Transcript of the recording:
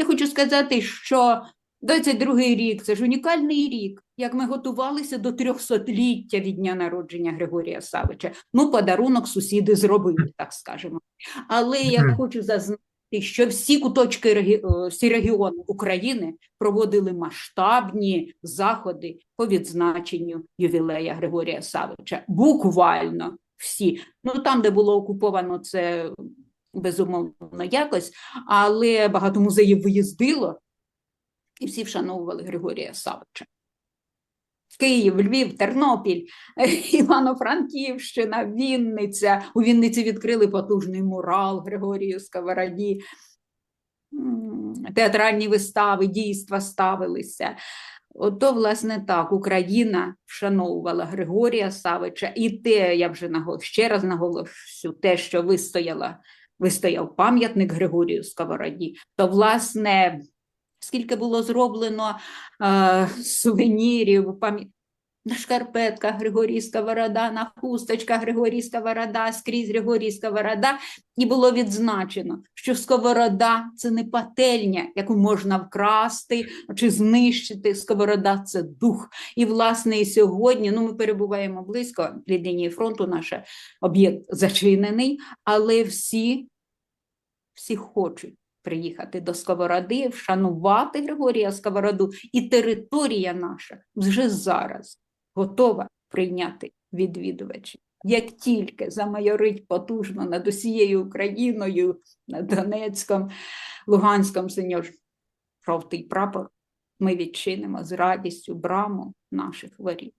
Я хочу сказати, що 22-й рік це ж унікальний рік, як ми готувалися до 300-ліття від дня народження Григорія Савича. Ну, подарунок сусіди зробили, так скажемо. Але я хочу зазнати, що всі куточки всі регіони України проводили масштабні заходи по відзначенню ювілея Григорія Савича. Буквально всі. Ну там, де було окуповано, це безумовно якось, але багато музеїв виїздило, і всі вшановували Григорія Савича. Київ, Львів, Тернопіль, Івано-Франківщина, Вінниця. У Вінниці відкрили потужний мурал Григорію Сковороді. Театральні вистави, дійства ставилися. Ото, власне, так, Україна вшановувала Григорія Савича, і те, я вже ще раз наголошу, те, що вистояла, вистояв пам'ятник Григорію Сковороді, то, власне, скільки було зроблено е, сувенірів, пам'ят- на шкарпетках Григорій Сковорода, на хусточках Григорій Сковорода, скрізь Григорій Сковорода, і було відзначено, що сковорода це не пательня, яку можна вкрасти чи знищити. Сковорода це дух. І, власне, і сьогодні ну, ми перебуваємо близько від лінії фронту, наш об'єкт зачинений, але всі, всі хочуть приїхати до Сковороди, вшанувати Григорія Сковороду, і територія наша вже зараз готова прийняти відвідувачів. Як тільки замайорить потужно над усією Україною, над Донецьком, Луганськом сеньор жовтий прапор, ми відчинимо з радістю браму наших воріт.